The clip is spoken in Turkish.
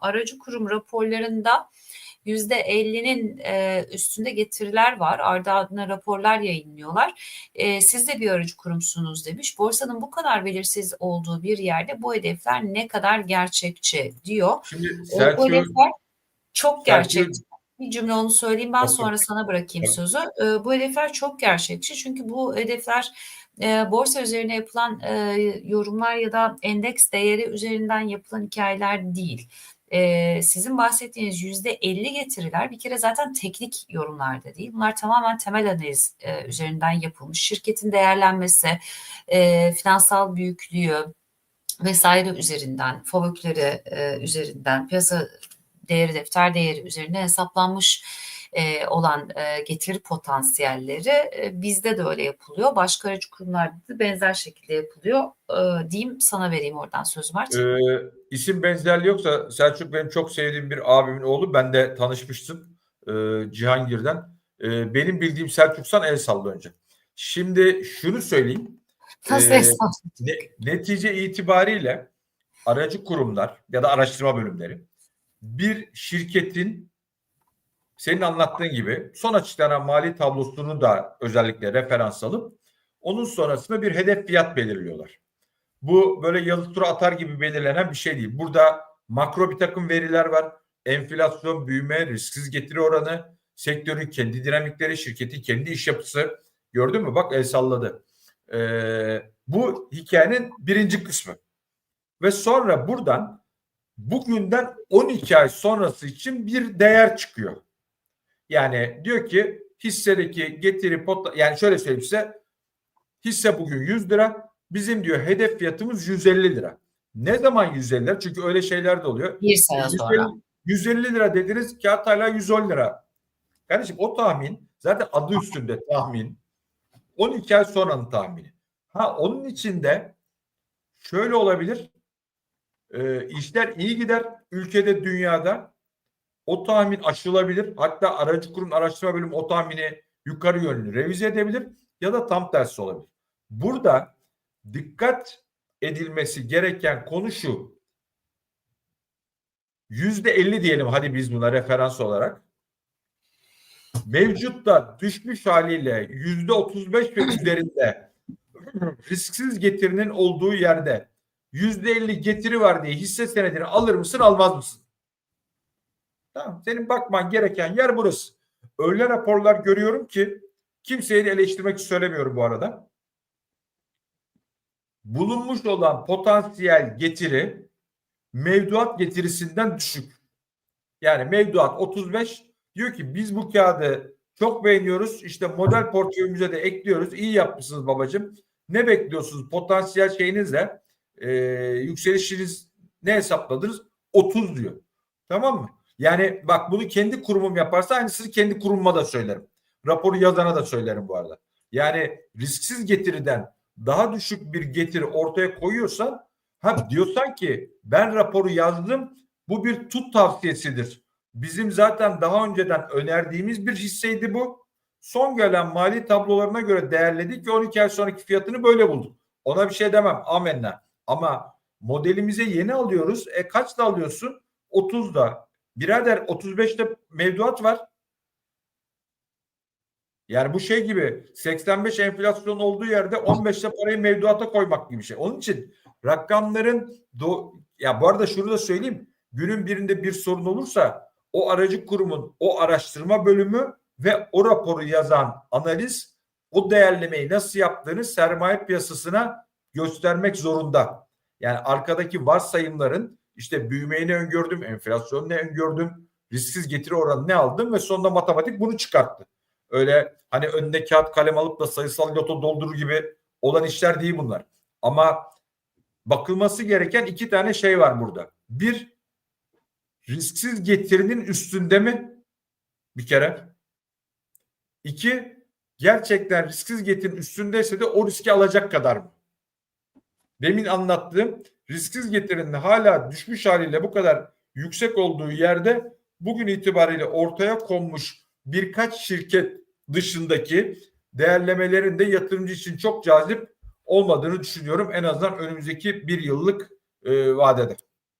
aracı kurum raporlarında %50'nin e, üstünde getiriler var. Ardı ardına raporlar yayınlıyorlar. E, siz de bir aracı kurumsunuz demiş. Borsanın bu kadar belirsiz olduğu bir yerde bu hedefler ne kadar gerçekçi diyor. Şimdi bu hedefler çok gerçekçi. Bir cümle onu söyleyeyim ben sonra sana bırakayım sözü. E, bu hedefler çok gerçekçi çünkü bu hedefler e, borsa üzerine yapılan e, yorumlar ya da endeks değeri üzerinden yapılan hikayeler değil. E, sizin bahsettiğiniz yüzde 50 getiriler bir kere zaten teknik yorumlarda değil. Bunlar tamamen temel analiz e, üzerinden yapılmış. Şirketin değerlenmesi, e, finansal büyüklüğü vesaire üzerinden, fabükleri e, üzerinden, piyasa değeri, defter değeri üzerine hesaplanmış e, olan e, getiri potansiyelleri e, bizde de öyle yapılıyor. Başka aracı kurumlarda da benzer şekilde yapılıyor. E, diyeyim sana vereyim oradan sözü var. e, isim benzerliği yoksa Selçuk benim çok sevdiğim bir abimin oğlu. Ben de tanışmıştım e, Cihangir'den. E, benim bildiğim Selçuksan el salla önce. Şimdi şunu söyleyeyim. Nasıl e? Ne, netice itibariyle aracı kurumlar ya da araştırma bölümleri bir şirketin senin anlattığın gibi son açıklanan mali tablosunu da özellikle referans alıp onun sonrasında bir hedef fiyat belirliyorlar. Bu böyle yazı tura atar gibi belirlenen bir şey değil. Burada makro bir takım veriler var. Enflasyon, büyüme, risksiz getiri oranı, sektörün kendi dinamikleri, şirketin kendi iş yapısı. Gördün mü? Bak el salladı. Ee, bu hikayenin birinci kısmı. Ve sonra buradan bugünden 12 ay sonrası için bir değer çıkıyor. Yani diyor ki hissedeki getiri pot yani şöyle söyleyeyim size hisse bugün 100 lira bizim diyor hedef fiyatımız 150 lira. Ne zaman 150 lira? Çünkü öyle şeyler de oluyor. Bir sene 150, sonra. 150 lira dediniz kağıt hala 110 lira. Kardeşim o tahmin zaten adı üstünde tahmin. 12 ay sonranın tahmini. Ha onun içinde şöyle olabilir. Ee, işler iyi gider ülkede dünyada. O tahmin aşılabilir. Hatta aracı kurum araştırma bölümü o tahmini yukarı yönlü revize edebilir ya da tam tersi olabilir. Burada dikkat edilmesi gereken konu şu. Yüzde elli diyelim hadi biz buna referans olarak. Mevcutta düşmüş haliyle yüzde otuz beş ve üzerinde risksiz getirinin olduğu yerde yüzde elli getiri var diye hisse senedini alır mısın almaz mısın? Tamam. Senin bakman gereken yer burası. Öyle raporlar görüyorum ki kimseyi eleştirmek söylemiyorum bu arada. Bulunmuş olan potansiyel getiri mevduat getirisinden düşük. Yani mevduat 35 diyor ki biz bu kağıdı çok beğeniyoruz. İşte model portföyümüze de ekliyoruz. İyi yapmışsınız babacığım. Ne bekliyorsunuz? Potansiyel şeyinizle e, yükselişiniz ne hesapladınız? 30 diyor. Tamam mı? Yani bak bunu kendi kurumum yaparsa aynısını kendi kurumuma da söylerim. Raporu yazana da söylerim bu arada. Yani risksiz getiriden daha düşük bir getiri ortaya koyuyorsan ha diyorsan ki ben raporu yazdım bu bir tut tavsiyesidir. Bizim zaten daha önceden önerdiğimiz bir hisseydi bu. Son gelen mali tablolarına göre değerledik ve 12 ay sonraki fiyatını böyle bulduk. Ona bir şey demem amenna. Ama modelimize yeni alıyoruz. E kaçta alıyorsun? 30'da. Birader 35'te mevduat var. Yani bu şey gibi 85 enflasyon olduğu yerde 15'te parayı mevduata koymak gibi bir şey. Onun için rakamların do ya bu arada şunu da söyleyeyim. Günün birinde bir sorun olursa o aracı kurumun o araştırma bölümü ve o raporu yazan analiz o değerlemeyi nasıl yaptığını sermaye piyasasına göstermek zorunda. Yani arkadaki varsayımların işte büyümeyi ne öngördüm, enflasyonu ne öngördüm, risksiz getiri oranı ne aldım ve sonunda matematik bunu çıkarttı. Öyle hani önüne kağıt kalem alıp da sayısal loto doldurur gibi olan işler değil bunlar. Ama bakılması gereken iki tane şey var burada. Bir, risksiz getirinin üstünde mi? Bir kere. İki, gerçekten risksiz getirin üstündeyse de o riski alacak kadar mı? Demin anlattığım risksiz getirinin hala düşmüş haliyle bu kadar yüksek olduğu yerde bugün itibariyle ortaya konmuş birkaç şirket dışındaki değerlemelerin de yatırımcı için çok cazip olmadığını düşünüyorum. En azından önümüzdeki bir yıllık e, vadede.